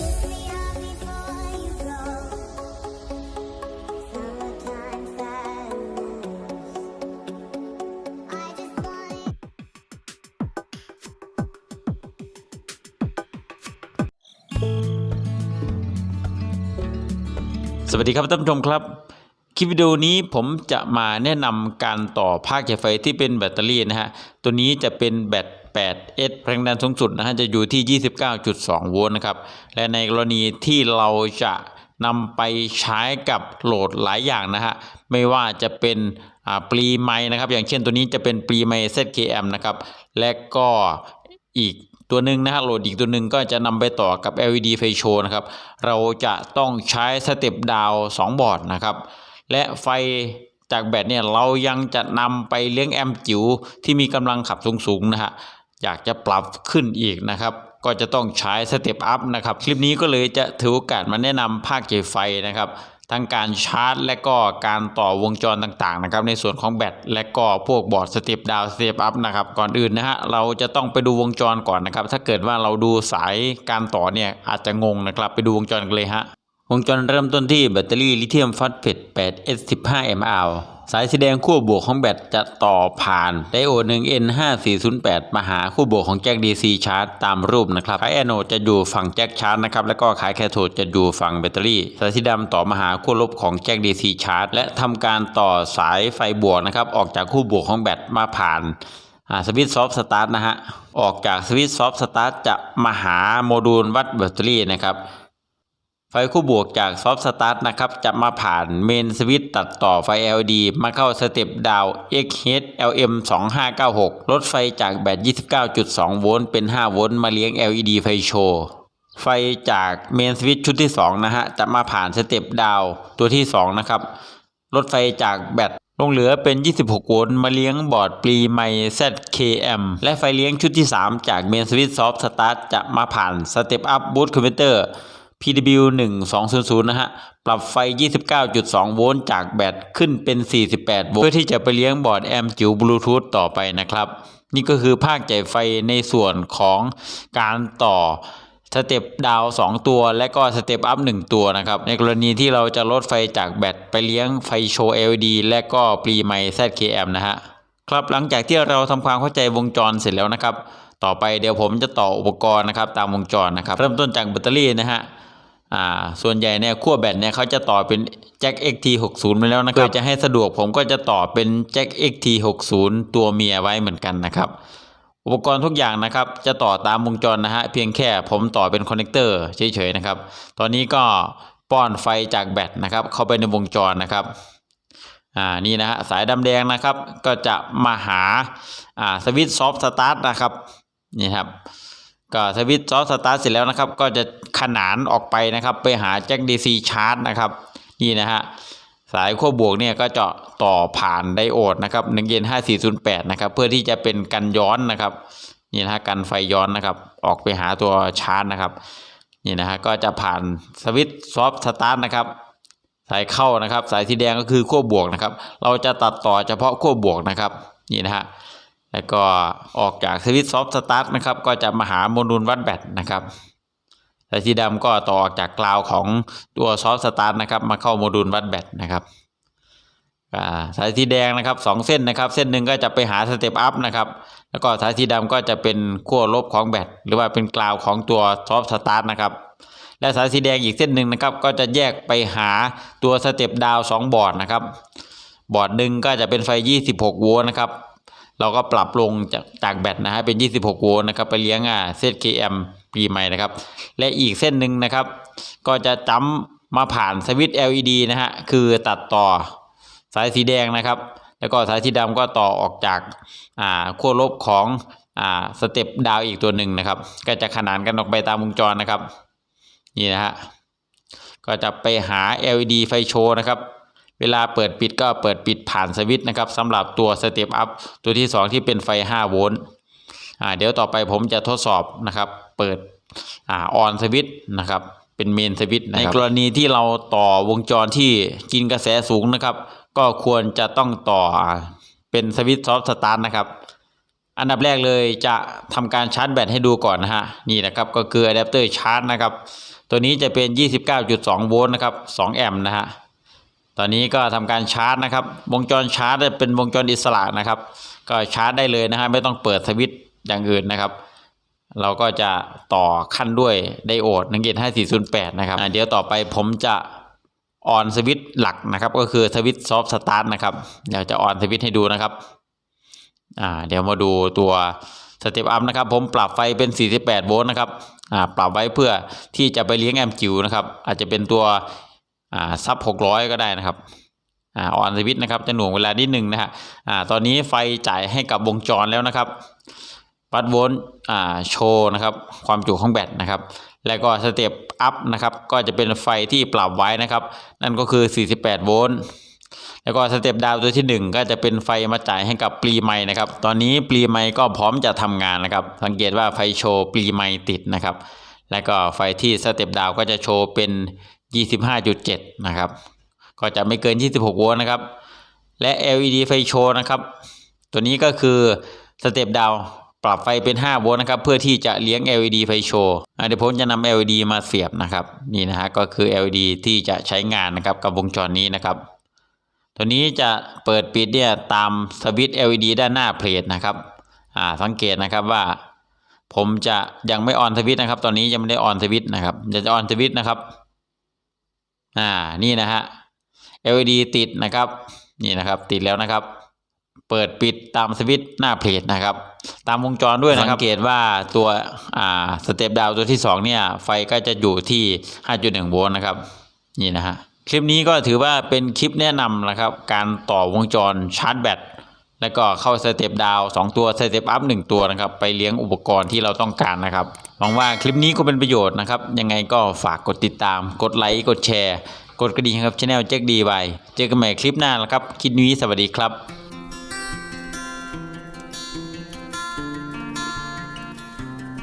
สวัสดีครับท่านผู้ชมครับ คลิปวิดีโอนี้ผมจะมาแนะนำการต่อภาคจ่ายไฟที่เป็นแบตเตอรี่นะฮะ ตัวนี้จะเป็นแบต 8S แรงดันสูงสุดนะฮะจะอยู่ที่ 29.2 โวลต์นะครับ และในกรณีที่เราจะนำไปใช้กับโหลดหลายอย่างนะฮะ ไม่ว่าจะเป็นปรีไมค์นะครับ อย่างเช่นตัวนี้จะเป็นปรีไมค์ ZKM นะครับ และก็อีกตัวหนึ่งนะฮะโหลดอีกตัวหนึ่งก็จะนำไปต่อกับ LED ไฟโชว์นะครับ เราจะต้องใช้สเต็ปดาว2บอร์ดนะครับ และไฟจากแบตเนี่ยเรายังจะนำไปเลี้ยงแอมป์จิ๋วที่มีกำลังขับสูงๆนะฮะ อยากจะปรับขึ้นอีกนะครับ ก็จะต้องใช้สเต็ปอัพนะครับ คลิปนี้ก็เลยจะถือโอกาสมาแนะนำภาคเจไฟนะครับทั้งการชาร์จ และก็การต่อวงจรต่างๆนะครับในส่วนของแบตและก็พวกบอร์ดสเต็ปดาวสเต็ปอัพนะครับก่อนอื่นนะฮะเราจะต้องไปดูวงจรก่อนนะครับ ถ้าเกิดว่าเราดูสายการต่อเนี่ยอาจจะงงนะครับ ไปดูวงจรกันเลยฮะวงจรเริ่มต้นที่แบตเตอรี่ลิเธียมฟอสเฟต 8S15 mAh สายสีแดงขั้วบวกของแบตจะต่อผ่านไดโอด 1N5408 มาหาขั้วบวกของแจ็ค DC ชาร์จตามรูปนะครับขายแอนโนดจะอยู่ฝั่งแจ็คชาร์จนะครับแล้วก็ขายแคโทดจะอยู่ฝั่งแบตเตอรี่ สายสีดำต่อมาหาขั้วลบของแจ็ค DC ชาร์จและทำการต่อสายไฟบวกนะครับออกจากขั้วบวกของแบตมาผ่านสวิตช์ซอฟต์สตาร์ทนะฮะออกจากสวิตช์ซอฟต์สตาร์ทจะมาหาโมดูลวัดแบตเตอรี่นะครับ ไฟคู่บวกจากซอฟต์สตาร์ทนะครับจะมาผ่านเมนสวิตตัดต่อไฟ LED มาเข้าสเต็ปดาว XH LM 2596 ลดไฟจากแบต 29.2 โวลต์เป็น 5 โวลต์มาเลี้ยง LED ไฟโชว์ไฟจากเมนสวิตชุดที่ 2 นะฮะ จะมาผ่านสเต็ปดาวตัวที่ 2 นะครับ ลดไฟจากแบตลงเหลือเป็น 26 โวลต์มาเลี้ยงบอร์ดปรีไม ZKM และไฟเลี้ยงชุดที่ 3 จากเมนสวิตซอฟต์สตาร์ทจะมาผ่านสเต็ปอัพบูตคอมพิวเตอร์ PW 1200นะฮะ ปรับไฟ 29.2 โวลต์จากแบตขึ้นเป็น 48 โวลต์เพื่อที่จะไปเลี้ยงบอร์ดแอมจิ๋วบลูทูธต่อไปนะครับ นี่ก็คือภาคจ่ายไฟในส่วนของการต่อสเต็ปดาว2 ตัว และก็สเต็ปอัพ 1 ตัวนะครับ ในกรณีที่เราจะลดไฟจากแบตไปเลี้ยงไฟโชว์ LED และก็ปรีไมซ์ ZKM นะฮะ ครับหลังจากที่เราทำความเข้าใจวงจรเสร็จแล้วนะครับ ต่อไปเดี๋ยวผมจะต่ออุปกรณ์นะครับตามวงจรนะครับ เริ่มต้นจากแบตเตอรี่นะฮะ อ่าส่วนใหญ่เนี่ยขั้วแบตเนี่ยเขาจะต่อเป็นแจ็ค XT60 มาแล้วนะครับเพื่อจะให้สะดวกผมก็จะต่อเป็นแจ็ค XT60 ตัวเมียไว้เหมือนกันนะครับ อุปกรณ์ทุกอย่างนะครับ จะต่อตามวงจรนะฮะเพียงแค่ผมต่อเป็นคอนเนคเตอร์เฉยๆนะครับ ตอนนี้ก็ป้อนไฟจากแบตนะครับ เข้าไปในวงจรนะครับอ่านี่นะฮะสายดำแดงนะครับ ก็จะมาหาอ่าสวิตช์ซอฟต์สตาร์ทนะครับนี่ครับ ก็สวิตช์ซอฟต์สตาร์เสร็จแล้วนะครับ ก็จะขนานออกไปนะครับ ไปหาแจ็ค DC ชาร์จนะครับนี่นะฮะสายขั้วบวกเนี่ยก็จะต่อผ่านไดโอดนะครับ1 n 5408นะครับเพื่อที่จะเป็นกันย้อนนะครับนี่นะฮะกันไฟย้อนนะครับ ออกไปหาตัวชาร์จนะครับนี่นะฮะก็จะผ่านสวิตช์ซอฟต์สตาร์ทนะครับสายเข้านะครับ สายสีแดงก็คือขั้วบวกนะครับ เราจะตัดต่อเฉพาะขั้วบวกนะครับนี่นะฮะ แล้วก็ออกจากสวิตช์ซอฟต์สตาร์ทนะครับ ก็จะมาหาโมดูลวัดแบตนะครับสายสีดำก็ต่อออกจากกราวของตัวซอฟต์สตาร์ทนะครับ มาเข้าโมดูลวัดแบตนะครับสายสีแดงนะครับสองเส้นนะครับ เส้นหนึ่งก็จะไปหาสเต็ปอัพนะครับแล้วก็สายสีดำก็จะเป็นขั้วลบของแบตหรือว่าเป็นกราวของตัวซอฟต์สตาร์ทนะครับ และสายสีแดงอีกเส้นหนึ่งนะครับ ก็จะแยกไปหาตัวสเต็ปดาวสองบอร์ดนะครับ บอร์ดหนึ่งก็จะเป็นไฟ 26 โวลต์นะครับ เราก็ปรับลงจากจากแบตนะฮะเป็น 26 โวลต์นะครับไปเลี้ยงอ่า ZKM ปีใหม่นะครับ และอีกเส้นหนึ่งนะครับ ก็จะจ้ำมาผ่านสวิตช์ LED นะฮะคือตัดต่อสายสีแดงนะครับ แล้วก็สายสีดำก็ต่อออกจากอ่าขั้วลบของอ่าสเต็ปดาวอีกตัวหนึ่งนะครับ ก็จะขนานกันออกไปตามวงจรนะครับ นี่นะฮะก็จะไปหา LED ไฟโชว์นะครับ เวลาเปิดปิดก็เปิดปิดผ่านสวิตช์นะครับสำหรับตัวสเตปอัพตัวที่ 2 ที่เป็นไฟ 5 โวลต์อ่าเดี๋ยวต่อไปผมจะทดสอบนะครับเปิดอ่าออนสวิตช์นะครับเป็นเมนสวิตช์ในกรณีที่เราต่อวงจรที่กินกระแสสูงนะครับ ก็ควรจะต้องต่อเป็นสวิตช์ซอฟต์สตาร์ทนะครับ อันดับแรกเลยจะทำการชาร์จแบตให้ดูก่อนนะฮะนี่นะครับก็คืออะแดปเตอร์ชาร์จนะครับตัวนี้จะเป็น 29.2 โวลต์นะครับ 2 แอมป์นะฮะ ตอนนี้ก็ทำการชาร์จนะครับ วงจรชาร์จเป็นวงจรอิสระนะครับ ก็ชาร์จได้เลยนะฮะไม่ต้องเปิดสวิตช์อย่างอื่นนะครับ เราก็จะต่อขั้นด้วยไดโอดนังเกต5408 นะครับเดี๋ยวต่อไปผมจะออนสวิตช์หลักนะครับ ก็คือสวิตช์ซอฟต์สตาร์ทนะครับเดี๋ยวจะออนสวิตช์ให้ดูนะครับอ่าเดี๋ยวมาดูตัวสเต็ปอัพนะครับ ผมปรับไฟเป็น 48 โวลต์นะครับอ่าปรับไว้เพื่อที่จะไปเลี้ยงแอมป์จิ๋วนะครับ อาจจะเป็นตัว อ่าซับ600ก็ได้นะครับอ่าออนสวิตนะครับจะหน่วงเวลานิดหนึ่งนะฮะอ่าตอนนี้ไฟจ่ายให้กับวงจรแล้วนะครับวัดโวลต์อ่าโชว์นะครับความจุของแบตนะครับ แล้วก็สเต็ปอัพนะครับก็จะเป็นไฟที่ปรับไว้นะครับ นั่นก็คือ 48 โวลต์แล้วก็สเต็ปดาวตัวที่ 1 ก็จะเป็นไฟมาจ่ายให้กับปรีไมค์นะครับ ตอนนี้ปรีไมค์ก็พร้อมจะทำงานนะครับ สังเกตว่าไฟโชว์ปรีไมค์ติดนะครับ แล้วก็ไฟที่สเต็ปดาวก็จะโชว์เป็น 25.7 นะครับ ก็จะไม่เกิน 26 โวลต์นะครับ และ LED ไฟโชว์นะครับ ตัวนี้ก็คือสเต็ปดาวปรับไฟเป็น 5 โวลต์นะครับ เพื่อที่จะเลี้ยง LED ไฟโชว์อะเดี๋ยวผมจะนำ LED มาเสียบนะครับ นี่นะฮะก็คือ LED ที่จะใช้งานนะครับกับวงจรนี้นะครับ ตัวนี้จะเปิดปิดเนี่ยตามสวิตช์ LED ด้านหน้าเพลทนะครับอ่าสังเกตนะครับว่า ผมจะยังไม่ออนสวิตช์นะครับ ตอนนี้ยังไม่ได้ออนสวิตช์นะครับจะจะออนสวิตช์นะครับ อ่านี่นะฮะ LED ติดนะครับนี่นะครับติดแล้วนะครับ เปิดปิดตามสวิตช์หน้าเพลทนะครับ ตามวงจรด้วยนะครับสังเกตว่าตัวอ่าสเต็ปดาวตัวที่สองเนี่ย ไฟก็จะอยู่ที่ 5.1 โวลต์นะครับ นี่นะฮะคลิปนี้ก็ถือว่าเป็นคลิปแนะนำนะครับ การต่อวงจรชาร์จแบตแล้วก็เข้าสเต็ปดาว2ตัวสเต็ปอัพ1ตัวนะครับ ไปเลี้ยงอุปกรณ์ที่เราต้องการนะครับ หวังว่าคลิปนี้ก็เป็นประโยชน์นะครับ ยังไงก็ฝากกดติดตาม กดไลค์ กดแชร์ กดกระดิ่งครับช anel แจ็คดีไวเจอกันใหม่คลิปหน้าแล้วครับ คลิปนี้สวัสดีครับ